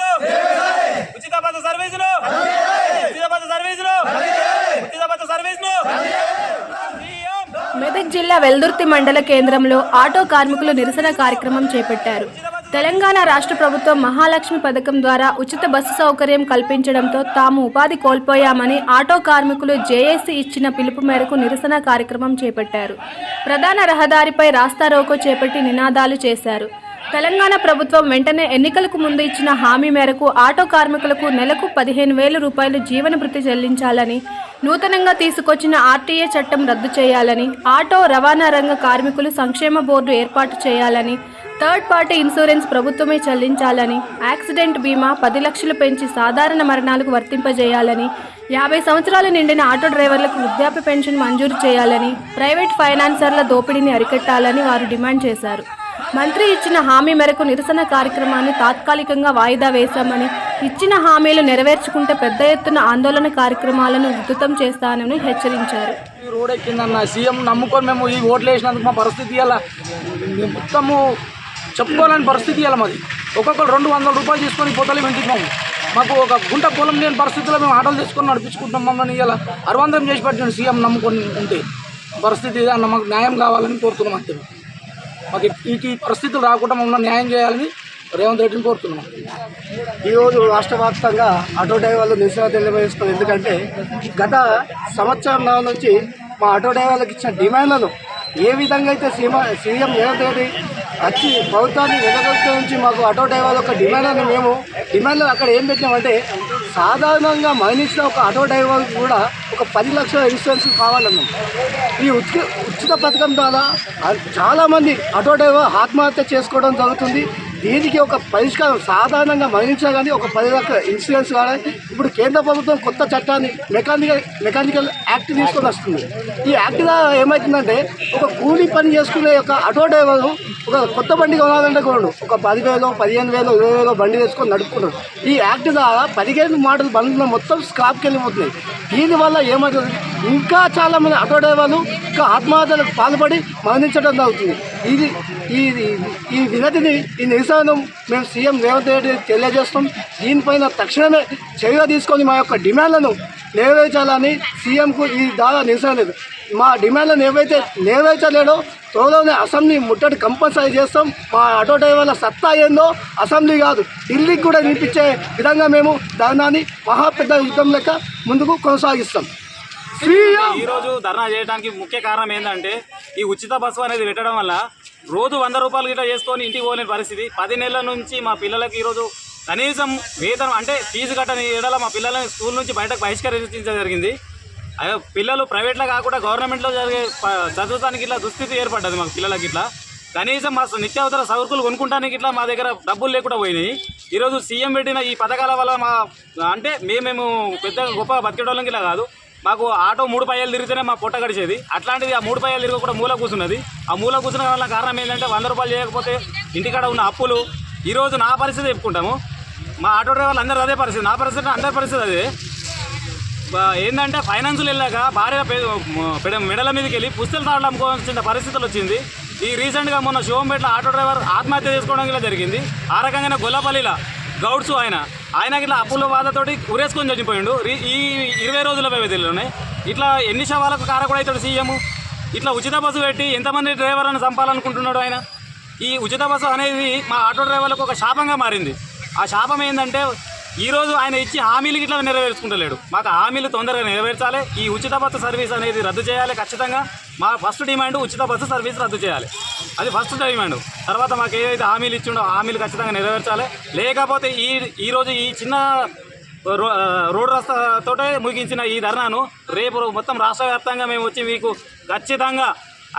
డిమాండ్లు ఉచిత బస్సు సర్వీసులు? ఉచిత బస్సు సర్వీసులు? ఉచిత బస్సు సర్వీసులు మెదక్ జిల్లా వెల్దుర్తి మండల కేంద్రంలో ఆటో కార్మికులు నిరసన కార్యక్రమం చేపట్టారు. తెలంగాణ రాష్ట్ర ప్రభుత్వం మహాలక్ష్మి పథకం ద్వారా ఉచిత బస్సు సౌకర్యం కల్పించడంతో తాము ఉపాధి కోల్పోయామని ఆటో కార్మికులు జేఏసీ ఇచ్చిన పిలుపు మేరకు నిరసన కార్యక్రమం చేపట్టారు. ప్రధాన రహదారిపై రాస్తారోకో చేపట్టి నినాదాలు చేశారు. తెలంగాణ ప్రభుత్వం వెంటనే ఎన్నికలకు ముందు ఇచ్చిన హామీ మేరకు ఆటో కార్మికులకు నెలకు పదిహేను వేల రూపాయలు జీవన భృతి చెల్లించాలని నూతనంగా తీసుకొచ్చిన ఆర్టీఏ చట్టం రద్దు చేయాలని ఆటో రవాణా రంగ కార్మికులు సంక్షేమ బోర్డు ఏర్పాటు చేయాలని థర్డ్ పార్టీ ఇన్సూరెన్స్ ప్రభుత్వమే చెల్లించాలని యాక్సిడెంట్ బీమా పది లక్షలు పెంచి సాధారణ మరణాలకు వర్తింపజేయాలని యాభై సంవత్సరాలు నిండిన ఆటో డ్రైవర్లకు వృద్ధాప్య పెన్షన్ మంజూరు చేయాలని ప్రైవేట్ ఫైనాన్సర్ల దోపిడీని అరికట్టాలని వారు డిమాండ్ చేశారు. మంత్రి ఇచ్చిన హామీ మేరకు నిరసన కార్యక్రమాన్ని తాత్కాలికంగా వాయిదా వేశామని ఇచ్చిన హామీలు నెరవేర్చుకుంటే పెద్ద ఎత్తున ఆందోళన కార్యక్రమాలను ఉధృతం చేస్తానని హెచ్చరించారు. ఈ రోడ్ ఎక్కిందన్న సీఎం నమ్ముకొని మేము ఈ ఓట్లు వేసినందుకు మా పరిస్థితి ఇలా మొత్తము చెప్పుకోలేని పరిస్థితి ఇలా మాది ఒక్కొక్కరు రెండు వందల రూపాయలు తీసుకొని పోతలే ఇంటికి మేము మాకు ఒక గుంట పొలం లేని పరిస్థితిలో మేము ఆటోలు తీసుకొని నడిపించుకుంటున్నాం మమ్మల్ని ఇలా అరవందరం చేసి పెట్టిన సీఎం నమ్ముకొని ఉంటే. పరిస్థితి అన్న మాకు న్యాయం కావాలని కోరుతున్నాం అంతే. మాకు ఈ పరిస్థితులు రాకుండా మమ్మల్ని న్యాయం చేయాలని రేవంత్ రెడ్డిని కోరుతున్నాం. ఈరోజు రాష్ట్ర వ్యాప్తంగా ఆటో డ్రైవర్లు నిరసన తెలియజేస్తున్నారు. ఎందుకంటే గత సంవత్సరం నుంచి మా ఆటో డ్రైవర్లకు ఇచ్చిన డిమాండ్లను ఏ విధంగా అయితే సీమా సీఎం రేవంత్ రెడ్డి వచ్చి ప్రభుత్వాన్ని వెనకొక్క నుంచి మాకు ఆటో డ్రైవర్ల యొక్క డిమాండ్లను మేము డిమాండ్లు అక్కడ ఏం పెట్టినామంటే సాధారణంగా మరణించిన ఒక ఆటో డ్రైవర్ కూడా ఒక పది లక్షల ఇన్సూరెన్స్ కావాలన్నాం ఈ ఉచిత ఉచిత పథకం ద్వారా చాలామంది ఆటో డ్రైవర్ ఆత్మహత్య చేసుకోవడం జరుగుతుంది. దీనికి ఒక పరిష్కారం? సాధారణంగా మరణించినా కానీ ఒక పది లక్షల ఇన్సూరెన్స్ కానీ ఇప్పుడు కేంద్ర ప్రభుత్వం కొత్త చట్టాన్ని మెకానికల్ మెకానికల్ యాక్ట్ తీసుకొని వస్తుంది. ఈ యాక్ట్ ద్వారా ఏమవుతుందంటే ఒక కూలీ పని చేసుకునే ఒక ఆటో డ్రైవరు ఒక కొత్త బండి కొనాలంటే కొనడు. ఒక పదివేలు పదిహేను వేలు ఇరవై వేలు బండి వేసుకొని నడుపుకున్నాడు ఈ యాక్ట్ ద్వారా పదిహేను మాటలు బండ్లు మొత్తం స్క్రాప్కి వెళ్ళిపోతున్నాయి. దీనివల్ల ఏమవుతుంది? ఇంకా చాలామంది ఆటో డ్రైవర్లు ఇంకా ఆత్మహత్యలకు పాల్పడి మరణించడం జరుగుతుంది. ఇది ఈ ఈ వినతిని ఈ నిరసనను మేము సీఎం రేవంత్ రెడ్డి తెలియజేస్తాం. దీనిపైన తక్షణమే చర్య తీసుకొని మా యొక్క డిమాండ్లను నెరవేర్చాలని సీఎంకు ఈ ద్వారా నిరసన లేదు. మా డిమాండ్లను ఏవైతే నెరవేర్చలేడో త్వరలోనే అసెంబ్లీ ముట్టడి కంపల్సరీ చేస్తాం. మా ఆటో డ్రైవర్ల సత్తా ఏందో అసెంబ్లీ కాదు. ఢిల్లీకి కూడా వినిపించే విధంగా మేము ధర్నాన్ని మహా పెద్ద యుద్ధం లెక్క ముందుకు కొనసాగిస్తాం. ఈరోజు ధర్నా చేయడానికి ముఖ్య కారణం ఏంటంటే ఈ ఉచిత బస్సు అనేది పెట్టడం వల్ల రోజు వంద రూపాయలు గిట్ట చేసుకొని ఇంటికి పోలేని పరిస్థితి. పది నెలల నుంచి మా పిల్లలకి ఈరోజు కనీసం వేతనం అంటే ఫీజు కట్టని ఏడల మా పిల్లలని స్కూల్ నుంచి బయటకు బహిష్కరించడం జరిగింది. అదే పిల్లలు ప్రైవేట్లో కాకుండా గవర్నమెంట్లో జరిగే చదువుతానికి ఇట్లా దుస్థితి ఏర్పడ్డది మాకు పిల్లలకి ఇట్లా. కనీసం మా నిత్యావసర సరుకులు కొనుక్కుంటానికి ఇట్లా మా దగ్గర డబ్బులు లేకుండా పోయినాయి. ఈరోజు సీఎం పెట్టిన ఈ పథకాల వల్ల మా అంటే మేమేము పెద్ద గొప్ప బతికేటోళ్ళకి ఇలా కాదు. మాకు ఆటో మూడు పైలు తిరిగితేనే మా పొట్ట గడిచేది. అట్లాంటిది ఆ మూడు పైలు తిరగకుండా కూడా మూల కూర్చున్నది ఆ మూల కూర్చున్న వల్ల కారణం ఏంటంటే వంద రూపాయలు చేయకపోతే ఇంటికాడ ఉన్న అప్పులు ఈరోజు నా పరిస్థితి చెప్పుకుంటాము. మా ఆటో డ్రైవర్లు అందరూ అదే పరిస్థితి. నా పరిస్థితి అందరి పరిస్థితి అదే. ఏంటంటే ఫైనాన్సులు వెళ్ళాక భార్య పెడ- మెడల మీదకి వెళ్ళి పుస్తలు తాడలు అమ్ముకోవాల్సిన పరిస్థితులు వచ్చింది. ఈ రీసెంట్గా మొన్న శివంపేటలో ఆటో డ్రైవర్ ఆత్మహత్య చేసుకోవడం ఇలా జరిగింది. ఆ రకంగానే గొల్లపల్లిలో గౌడ్స్ ఆయన. ఆయన ఇట్లా అప్పుల బాధతోటి ఉరేసుకొని చనిపోయిండు ఈ ఇరవై రోజుల వ్యవధిలోనే. ఇట్లా ఎన్ని శవాలకు కూడా అవుతాడు సీఎం? ఇట్లా ఉచిత బస్సు పెట్టి ఎంతమంది డ్రైవర్లను చంపాలనుకుంటున్నాడు ఆయన? ఈ ఉచిత బస్సు అనేది మా ఆటో డ్రైవర్లకు ఒక శాపంగా మారింది. ఆ శాపం ఏంటంటే ఈరోజు ఆయన ఇచ్చి హామీలు ఇట్లా నెరవేర్చుకుంటలేడు. మాకు హామీలు తొందరగా నెరవేర్చాలి. ఈ ఉచిత బస్సు సర్వీస్ అనేది రద్దు చేయాలి ఖచ్చితంగా. మా ఫస్ట్ డిమాండ్ ఉచిత బస్సు సర్వీస్ రద్దు చేయాలి. అది ఫస్ట్ డిమాండ్ తర్వాత మాకు ఏదైతే హామీలు ఇచ్చిండో హామీలు ఖచ్చితంగా నెరవేర్చాలి. లేకపోతే ఈ ఈరోజు ఈ చిన్న రో రోడ్ రస్తాతోటే ముగించిన ఈ ధర్నాను రేపు మొత్తం రాష్ట్ర వ్యాప్తంగా మేము వచ్చి మీకు ఖచ్చితంగా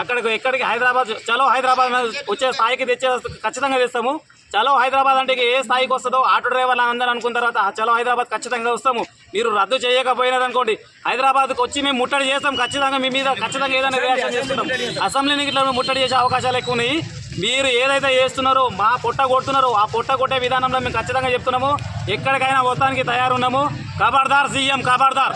అక్కడికి ఎక్కడికి హైదరాబాద్ చలో హైదరాబాద్ వచ్చే స్థాయికి తెచ్చే ఖచ్చితంగా తెస్తాము. చలో హైదరాబాద్ అంటే ఏ స్థాయికి వస్తుందో ఆటో డ్రైవర్లు అందరూ అనుకున్న తర్వాత చలో హైదరాబాద్ ఖచ్చితంగా వస్తాము. మీరు రద్దు చేయకపోయినారు అనుకోండి హైదరాబాద్కి వచ్చి మేము ముట్టడి చేస్తాం ఖచ్చితంగా మీ మీద ఖచ్చితంగా ఏదైనా రియాక్షన్ చేస్తున్నాం అసెంబ్లీని ఇట్లా ముట్టడి చేసే అవకాశాలు ఎక్కువ ఉన్నాయి. మీరు ఏదైతే చేస్తున్నారో మా పొట్ట కొడుతున్నారో ఆ పొట్ట కొట్టే విధానంలో మేము ఖచ్చితంగా చెప్తున్నాము. ఎక్కడికైనా వస్తానికి తయారున్నాము. ఖబర్దార్ సీఎం ఖబర్దార్